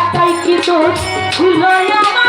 একাই কি তোর ছিল আমারে?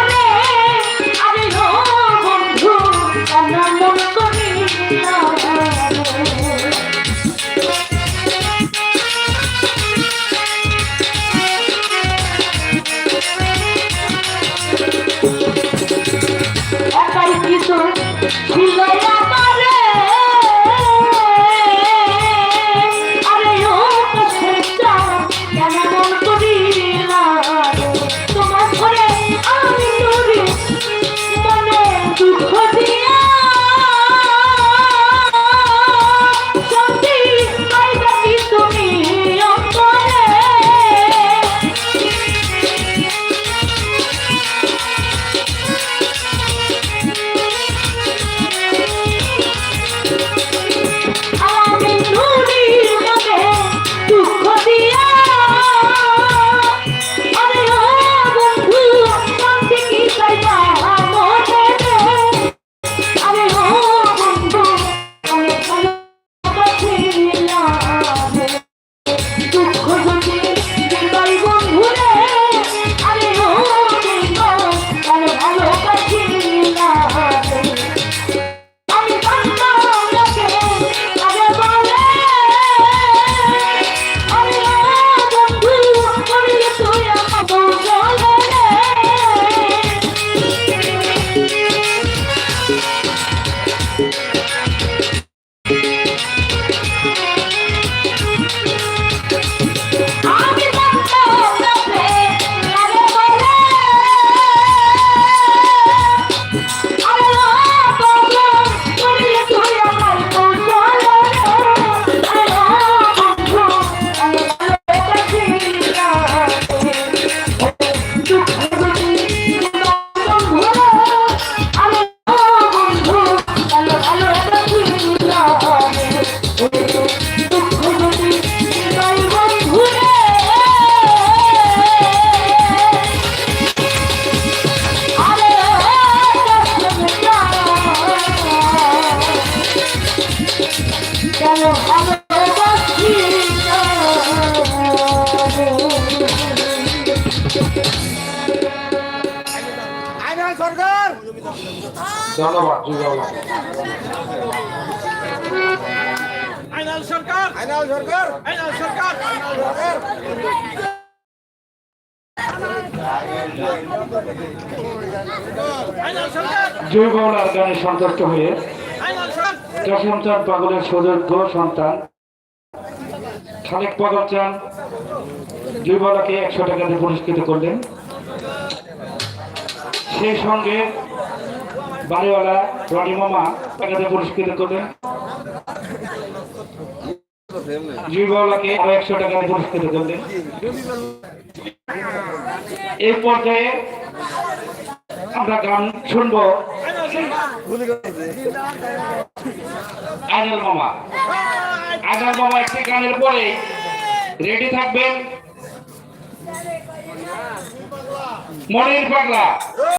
ধন্যবাদ আইনাল সরকার। আইনাল সরকার। আইনাল সরকার। আইনাল সরকার। আইনাল গানে সন্তুষ্ট হয়ে আইনাল সরকার। জসিম চাঁদ পাগলের সুযোগ্য সন্তান। খালেক পাগল চান একশো টাকা দিয়ে পুরস্কৃত করলেন। সেই সঙ্গে বাড়িওয়ালা রনি মামা দিয়ে পুরস্কৃত করলেন। যুগলাকে আরও একশো টাকা পুরস্কৃত করলেন। এই পর্যায়ে আমরা গান শুনব আইনাল মামা। আইনাল মামা একটি গানের পরে রেডি থাকবেন। মনির পাগলা।